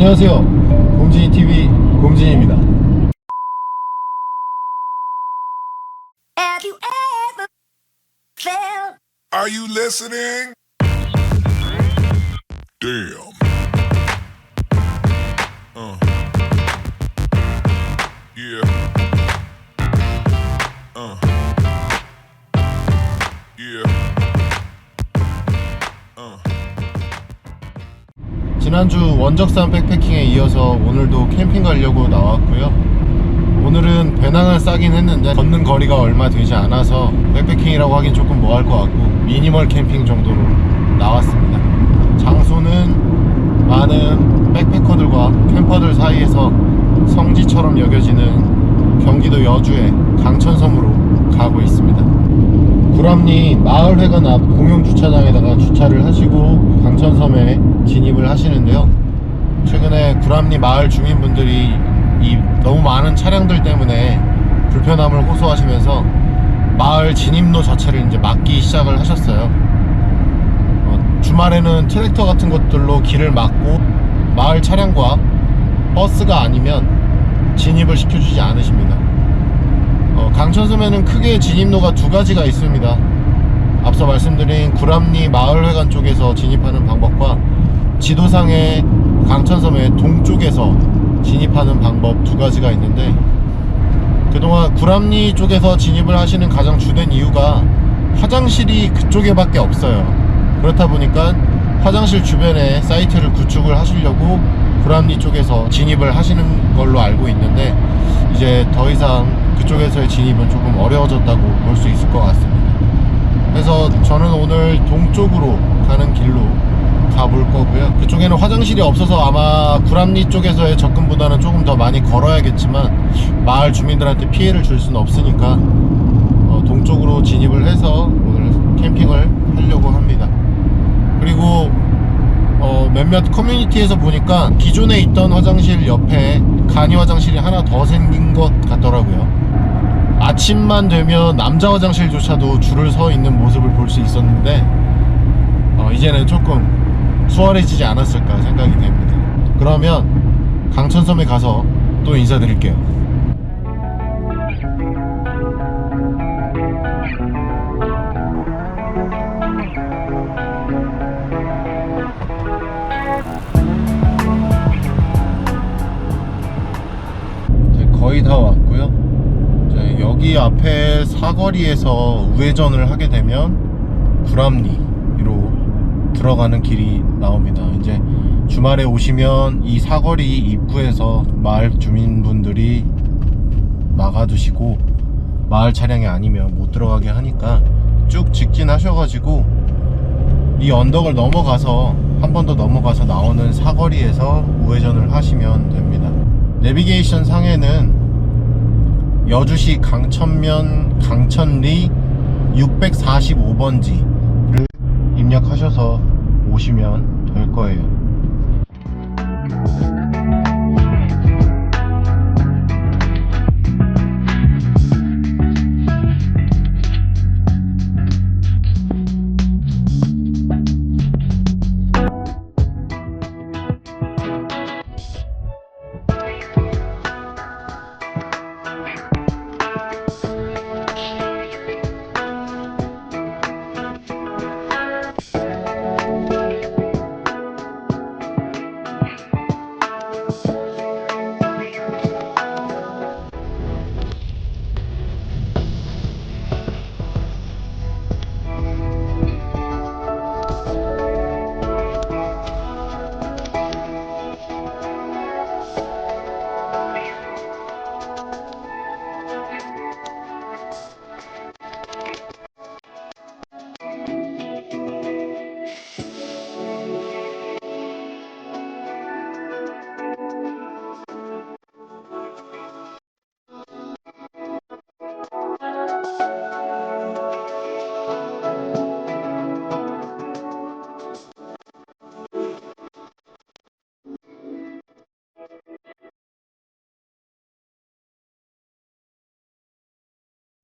안녕하세요. 공진이 TV 공진입니다. Have you ever felt Are you listening? Damn. 지난주 원적산 백패킹에 이어서 오늘도 캠핑 가려고 나왔고요. 오늘은 배낭을 싸긴 했는데 걷는 거리가 얼마 되지 않아서 백패킹이라고 하긴 조금 뭐할 것 같고 미니멀 캠핑 정도로 나왔습니다. 장소는 많은 백패커들과 캠퍼들 사이에서 성지처럼 여겨지는 경기도 여주의 강천섬으로 가고 있습니다. 구람리 마을회관 앞 공용 주차장에다가 주차를 하시고 강천섬에 진입을 하시는데요. 최근에 구람리 마을 주민분들이 이 너무 많은 차량들 때문에 불편함을 호소하시면서 마을 진입로 자체를 이제 막기 시작을 하셨어요. 어, 주말에는 트랙터 같은 것들로 길을 막고 마을 차량과 버스가 아니면 진입을 시켜주지 않으십니다. 어, 강천섬에는 크게 진입로가 두 가지가 있습니다. 앞서 말씀드린 구람리 마을회관 쪽에서 진입하는 방법과 지도상의 강천섬의 동쪽에서 진입하는 방법 두 가지가 있는데 그동안 구람리 쪽에서 진입을 하시는 가장 주된 이유가 화장실이 그쪽에밖에 없어요. 그렇다 보니까 화장실 주변에 사이트를 구축을 하시려고 구람리 쪽에서 진입을 하시는 걸로 알고 있는데 이제 더 이상 그쪽에서의 진입은 조금 어려워졌다고 볼 수 있을 것 같습니다. 그래서 저는 오늘 동쪽으로 가는 길로 가볼 거고요. 그쪽에는 화장실이 없어서 아마 구람리 쪽에서의 접근보다는 조금 더 많이 걸어야겠지만 마을 주민들한테 피해를 줄 수는 없으니까 어, 동쪽으로 진입을 해서 오늘 캠핑을 하려고 합니다. 그리고 어, 몇몇 커뮤니티에서 보니까 기존에 있던 화장실 옆에 간이 화장실이 하나 더 생긴 것 같더라고요. 아침만 되면 남자 화장실조차도 줄을 서 있는 모습을 볼 수 있었는데 어, 이제는 조금 수월해지지 않았을까 생각이 됩니다. 그러면 강천섬에 가서 또 인사드릴게요. 거의 다 왔고요. 여기 앞에 사거리에서 우회전을 하게 되면 구람리로 들어가는 길이 나옵니다. 이제 주말에 오시면 이 사거리 입구에서 마을 주민분들이 막아두시고 마을 차량이 아니면 못 들어가게 하니까 쭉 직진하셔가지고 이 언덕을 넘어가서 한 번 더 넘어가서 나오는 사거리에서 우회전을 하시면 됩니다. 내비게이션 상에는 여주시 강천면 강천리 645번지를 입력하셔서 오시면 될 거예요.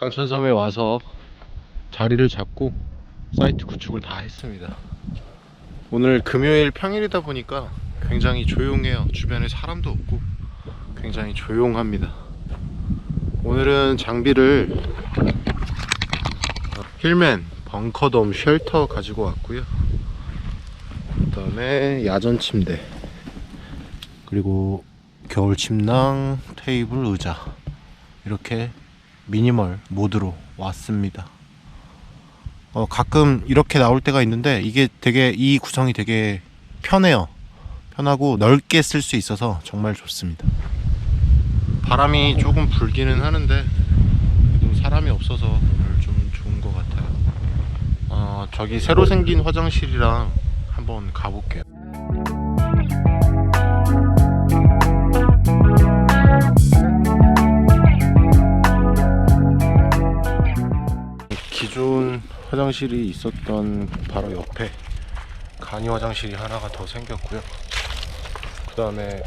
강천섬에 와서 자리를 잡고 사이트 구축을 다 했습니다. 오늘 금요일 평일이다 보니까 그 굉장히 조용해요. 주변에 사람도 없고 굉장히 조용합니다. 오늘은 장비를 힐맨 벙커돔 쉘터 가지고 왔고요. 그 다음에 야전 침대 그리고 겨울 침낭, 테이블, 의자 이렇게 미니멀 모드로 왔습니다. 어, 가끔 이렇게 나올 때가 있는데 이게 되게 이 구성이 되게 편해요. 편하고 넓게 쓸 수 있어서 정말 좋습니다. 바람이 조금 불기는 하는데 사람이 없어서 오늘 좀 좋은 것 같아요. 어, 저기 새로 생긴 화장실이랑 한번 가볼게요. 기존 화장실이 있었던 바로 옆에 간이 화장실이 하나가 더 생겼고요. 그 다음에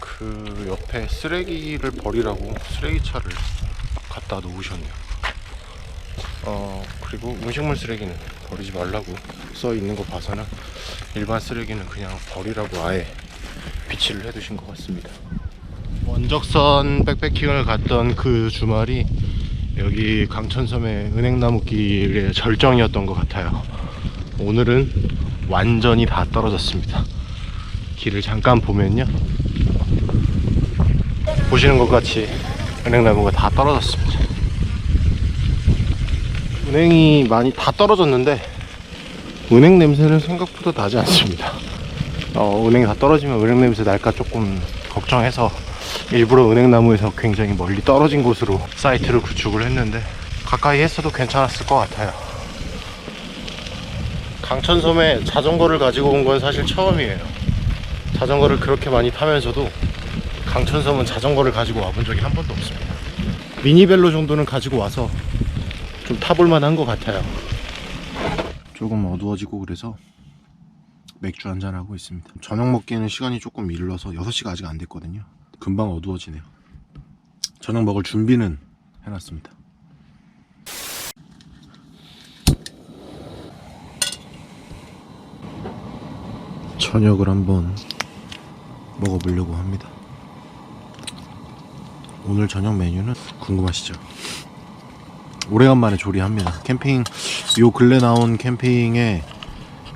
그 옆에 쓰레기를 버리라고 쓰레기차를 갖다 놓으셨네요. 어, 그리고 음식물 쓰레기는 버리지 말라고 써 있는 거 봐서는 일반 쓰레기는 그냥 버리라고 아예 비치를 해두신 것 같습니다. 원적선 백패킹을 갔던 그 주말이 여기 강천섬의 은행나무길의 절정이었던 것 같아요. 오늘은 완전히 다 떨어졌습니다. 길을 잠깐 보면요. 보시는 것 같이 은행나무가 다 떨어졌습니다. 은행이 많이 다 떨어졌는데 은행 냄새는 생각보다 나지 않습니다. 어, 은행이 다 떨어지면 은행 냄새 날까 조금 걱정해서 일부러 은행나무에서 굉장히 멀리 떨어진 곳으로 사이트를 구축을 했는데 가까이 했어도 괜찮았을 것 같아요. 강천섬에 자전거를 가지고 온 건 사실 처음이에요. 자전거를 그렇게 많이 타면서도 강천섬은 자전거를 가지고 와본 적이 한 번도 없습니다. 미니벨로 정도는 가지고 와서 좀 타볼 만 한 것 같아요. 조금 어두워지고 그래서 맥주 한잔 하고 있습니다. 저녁 먹기에는 시간이 조금 일러서 6시가 아직 안 됐거든요. 금방 어두워지네요. 저녁 먹을 준비는 해놨습니다. 저녁을 한번 먹어보려고 합니다. 오늘 저녁 메뉴는 궁금하시죠? 오래간만에 조리합니다. 캠핑 요 근래 나온 캠핑에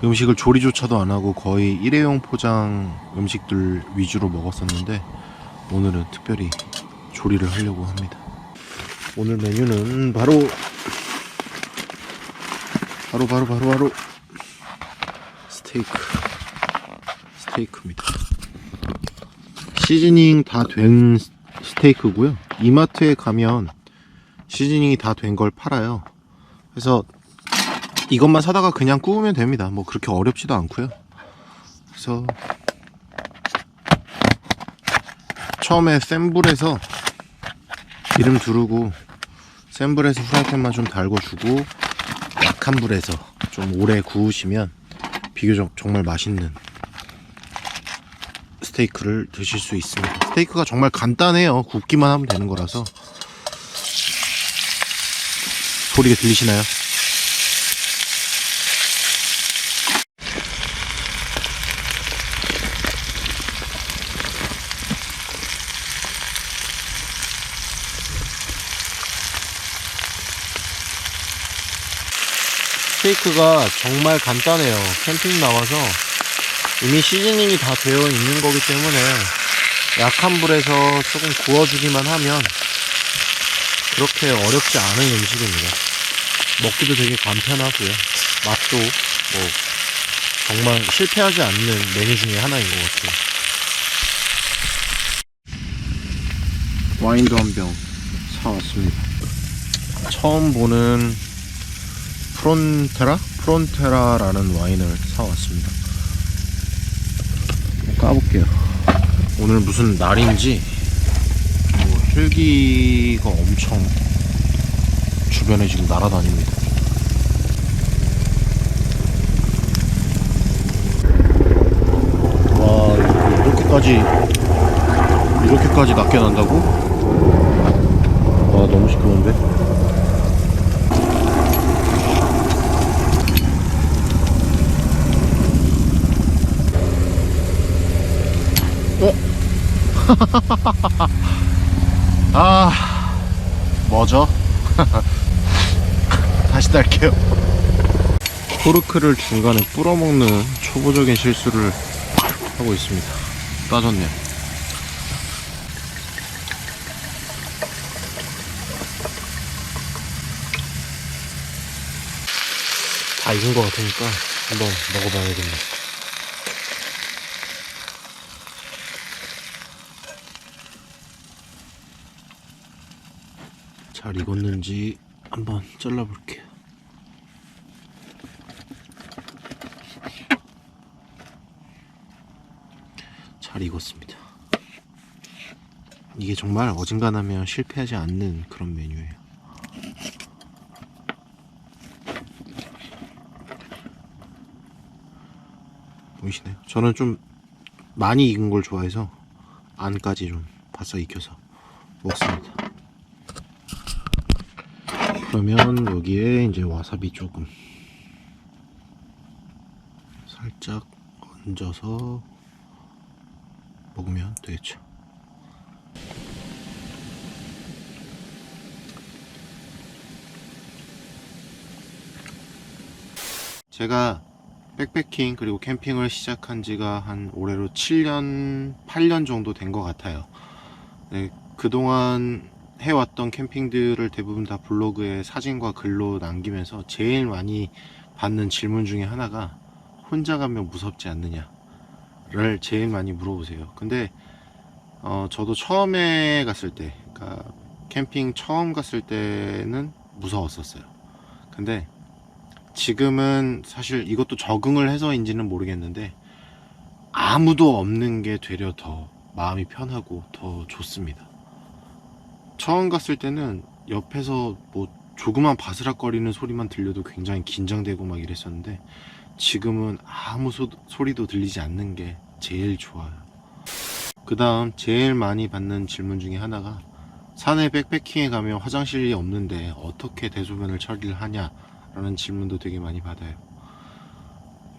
음식을 조리조차도 안 하고 거의 일회용 포장 음식들 위주로 먹었었는데 오늘은 특별히 조리를 하려고 합니다. 오늘 메뉴는 바로 바로 바로 바로 바로 스테이크 스테이크입니다. 시즈닝 다 된 스테이크고요. 이마트에 가면 시즈닝이 다 된 걸 팔아요. 그래서 이것만 사다가 그냥 구우면 됩니다. 뭐 그렇게 어렵지도 않고요. 그래서 처음에 센 불에서 기름 두르고 센 불에서 후라이팬만 좀 달궈주고 약한 불에서 좀 오래 구우시면 비교적 정말 맛있는 스테이크를 드실 수 있습니다. 스테이크가 정말 간단해요. 굽기만 하면 되는 거라서 소리가 들리시나요? 스테이크가 정말 간단해요. 캠핑 나와서 이미 시즈닝이 다 되어 있는 거기 때문에 약한 불에서 조금 구워주기만 하면 그렇게 어렵지 않은 음식입니다. 먹기도 되게 간편하고요. 맛도 뭐 정말 실패하지 않는 메뉴 중에 하나인 것 같아요. 와인도 한 병 사왔습니다. 처음 보는 프론테라? 프론테라라는 와인을 사왔습니다. 까볼게요. 오늘 무슨 날인지 뭐 헬기가 엄청 주변에 지금 날아다닙니다. 와 이렇게까지 이렇게까지 낮게 난다고? 와 너무 시끄러운데? 아, 뭐죠? 다시 딸게요. 포르크를 중간에 뿌려먹는 초보적인 실수를 하고 있습니다. 따졌네요. 다 익은 것 같으니까 한번 먹어봐야겠네. 잘 익었는지 한번 잘라볼게요. 잘 익었습니다. 이게 정말 어중간하면 실패하지 않는 그런 메뉴예요. 보이시나요? 저는 좀 많이 익은 걸 좋아해서 안까지 좀 바싹 익혀서 먹습니다. 그러면 여기에 이제 와사비 조금 살짝 얹어서 먹으면 되겠죠. 제가 백패킹 그리고 캠핑을 시작한 지가 한 올해로 7년, 8년 정도 된 것 같아요. 네, 그동안 해왔던 캠핑들을 대부분 다 블로그에 사진과 글로 남기면서 제일 많이 받는 질문 중에 하나가 혼자 가면 무섭지 않느냐를 제일 많이 물어보세요. 근데 어, 저도 처음에 갔을 때, 그러니까 캠핑 처음 갔을 때는 무서웠었어요. 근데 지금은 사실 이것도 적응을 해서인지는 모르겠는데 아무도 없는 게 되려 더 마음이 편하고 더 좋습니다. 처음 갔을 때는 옆에서 뭐 조그만 바스락거리는 소리만 들려도 굉장히 긴장되고 막 이랬었는데 지금은 아무 소, 소리도 들리지 않는 게 제일 좋아요. 그 다음 제일 많이 받는 질문 중에 하나가 산에 백패킹에 가면 화장실이 없는데 어떻게 대소변을 처리를 하냐 라는 질문도 되게 많이 받아요.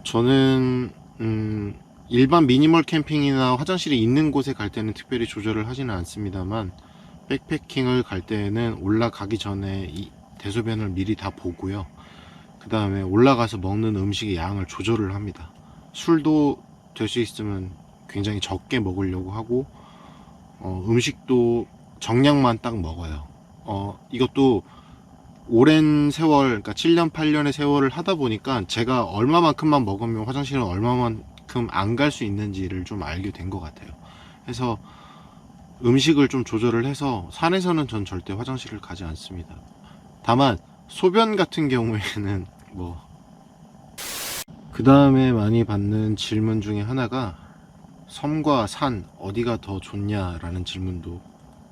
저는 음, 일반 미니멀 캠핑이나 화장실이 있는 곳에 갈 때는 특별히 조절을 하지는 않습니다만 백패킹을 갈 때는 올라가기 전에 이 대소변을 미리 다 보고요. 그 다음에 올라가서 먹는 음식의 양을 조절을 합니다. 술도 될 수 있으면 굉장히 적게 먹으려고 하고 어, 음식도 정량만 딱 먹어요. 어, 이것도 오랜 세월, 그러니까 7년, 8년의 세월을 하다 보니까 제가 얼마만큼만 먹으면 화장실은 얼마만큼 안 갈 수 있는지를 좀 알게 된 것 같아요. 그래서 음식을 좀 조절을 해서 산에서는 전 절대 화장실을 가지 않습니다. 다만 소변 같은 경우에는 뭐 그 다음에 많이 받는 질문 중에 하나가 섬과 산 어디가 더 좋냐라는 질문도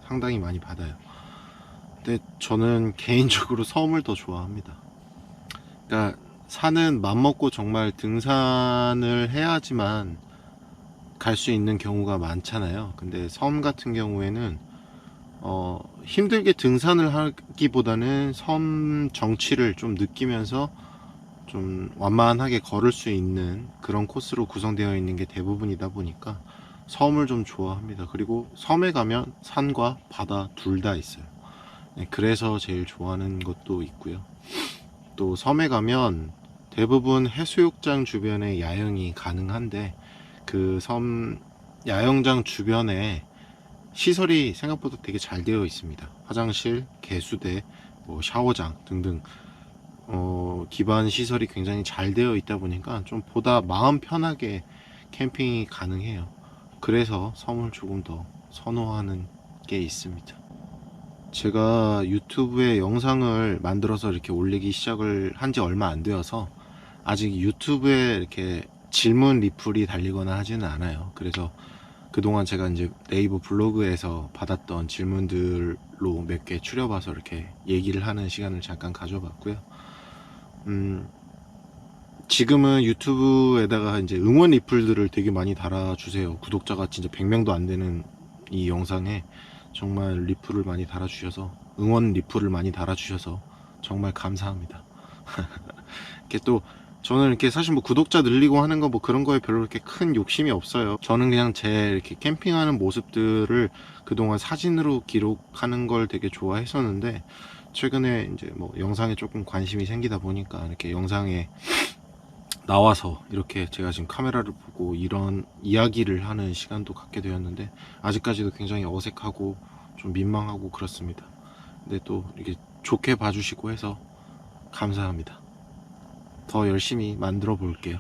상당히 많이 받아요. 근데 저는 개인적으로 섬을 더 좋아합니다. 그러니까 산은 맘먹고 정말 등산을 해야지만 갈 수 있는 경우가 많잖아요. 근데 섬 같은 경우에는 어, 힘들게 등산을 하기보다는 섬 정취를 좀 느끼면서 좀 완만하게 걸을 수 있는 그런 코스로 구성되어 있는 게 대부분이다 보니까 섬을 좀 좋아합니다. 그리고 섬에 가면 산과 바다 둘 다 있어요. 네, 그래서 제일 좋아하는 것도 있고요. 또 섬에 가면 대부분 해수욕장 주변에 야영이 가능한데 그 섬 야영장 주변에 시설이 생각보다 되게 잘 되어 있습니다. 화장실, 개수대, 뭐 샤워장 등등 어, 기반 시설이 굉장히 잘 되어 있다 보니까 좀 보다 마음 편하게 캠핑이 가능해요. 그래서 섬을 조금 더 선호하는 게 있습니다. 제가 유튜브에 영상을 만들어서 이렇게 올리기 시작을 한 지 얼마 안 되어서 아직 유튜브에 이렇게 질문 리플이 달리거나 하지는 않아요. 그래서 그동안 제가 이제 네이버 블로그에서 받았던 질문들로 몇 개 추려봐서 이렇게 얘기를 하는 시간을 잠깐 가져봤고요. 음, 지금은 유튜브에다가 이제 응원 리플들을 되게 많이 달아주세요. 구독자가 진짜 100명도 안 되는 이 영상에 정말 리플을 많이 달아주셔서 응원 리플을 많이 달아주셔서 정말 감사합니다. 이렇게 또 저는 이렇게 사실 뭐 구독자 늘리고 하는 거 뭐 그런 거에 별로 그렇게 큰 욕심이 없어요. 저는 그냥 제 이렇게 캠핑하는 모습들을 그동안 사진으로 기록하는 걸 되게 좋아했었는데 최근에 이제 뭐 영상에 조금 관심이 생기다 보니까 이렇게 영상에 나와서 이렇게 제가 지금 카메라를 보고 이런 이야기를 하는 시간도 갖게 되었는데 아직까지도 굉장히 어색하고 좀 민망하고 그렇습니다. 근데 또 이렇게 좋게 봐주시고 해서 감사합니다. 더 열심히 만들어 볼게요.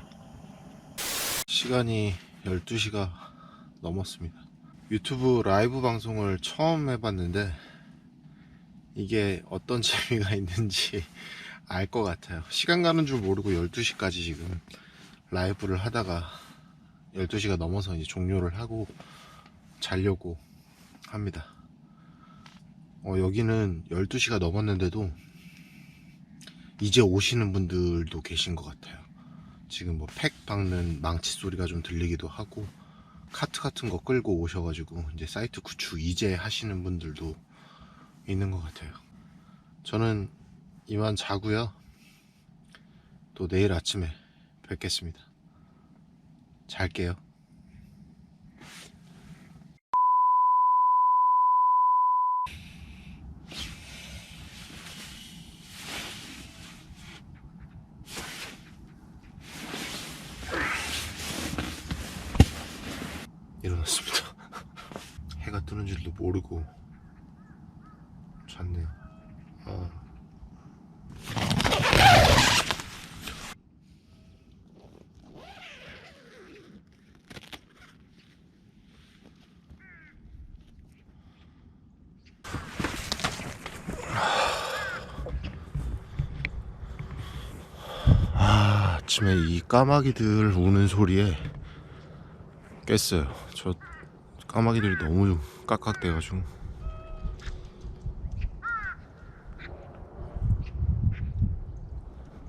시간이 12시가 넘었습니다. 유튜브 라이브 방송을 처음 해봤는데 이게 어떤 재미가 있는지 알 것 같아요. 시간 가는 줄 모르고 12시까지 지금 라이브를 하다가 12시가 넘어서 이제 종료를 하고 자려고 합니다. 어, 여기는 12시가 넘었는데도 이제 오시는 분들도 계신 것 같아요. 지금 뭐 팩 박는 망치 소리가 좀 들리기도 하고 카트 같은 거 끌고 오셔가지고 이제 사이트 구축 이제 하시는 분들도 있는 것 같아요. 저는 이만 자고요. 또 내일 아침에 뵙겠습니다. 잘게요. 일어났습니다. 해가 뜨는 줄도 모르고 잤네요. 아. 아, 아침에 이 까마귀들 우는 소리에 깼어요. 저 까마귀들이 너무 깍깍대가지고.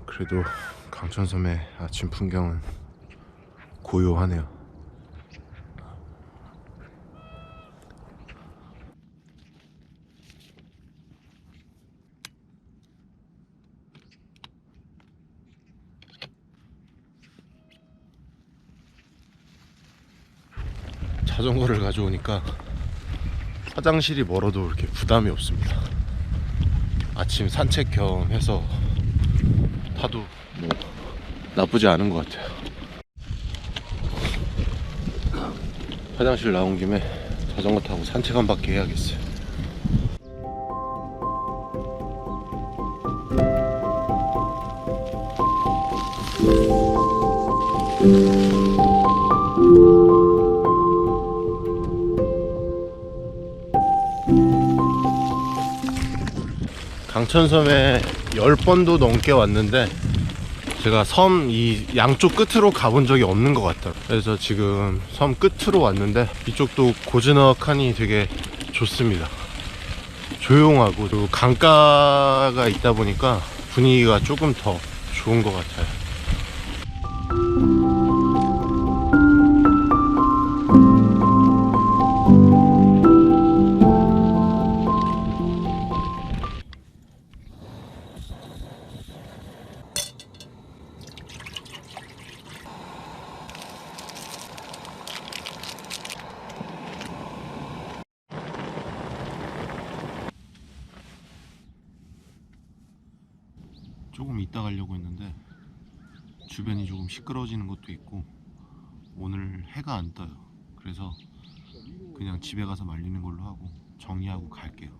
그래도 강천섬의 아침 풍경은 고요하네요. 자전거를 가져오니까 화장실이 멀어도 이렇게 부담이 없습니다. 아침 산책 겸 해서 타도 뭐 나쁘지 않은 것 같아요. 화장실 나온 김에 자전거 타고 산책 한 바퀴 해야겠어요. 강천섬에 10번도 넘게 왔는데 제가 섬 이 양쪽 끝으로 가본 적이 없는 것 같아요. 그래서 지금 섬 끝으로 왔는데 이쪽도 고즈넉하니 되게 좋습니다. 조용하고 그리고 강가가 있다 보니까 분위기가 조금 더 좋은 것 같아요. 시끄러워지는 것도 있고 오늘 해가 안 떠요. 그래서 그냥 집에 가서 말리는 걸로 하고 정리하고 갈게요.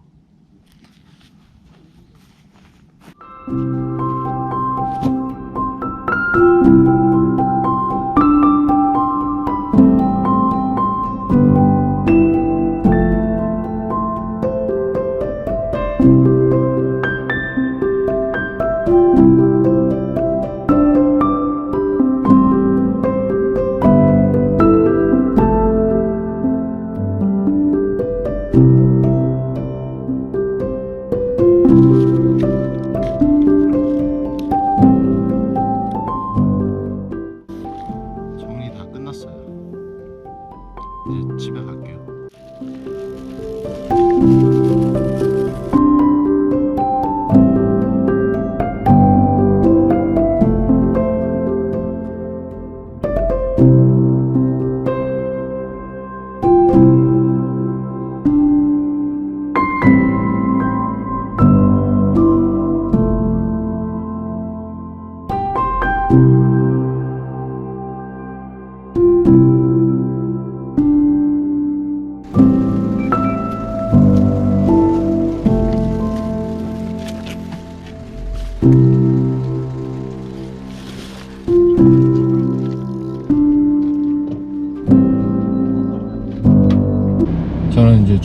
집에 갈게요.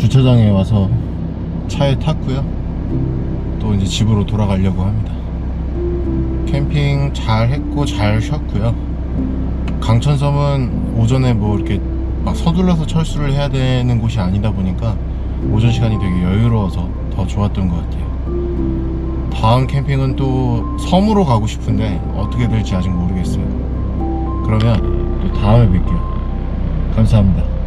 주차장에 와서 차에 탔고요. 또 이제 집으로 돌아가려고 합니다. 캠핑 잘 했고 잘 쉬었고요. 강천섬은 오전에 뭐 이렇게 막 서둘러서 철수를 해야 되는 곳이 아니다 보니까 오전 시간이 되게 여유로워서 더 좋았던 것 같아요. 다음 캠핑은 또 섬으로 가고 싶은데 어떻게 될지 아직 모르겠어요. 그러면 또 다음에 뵐게요. 감사합니다.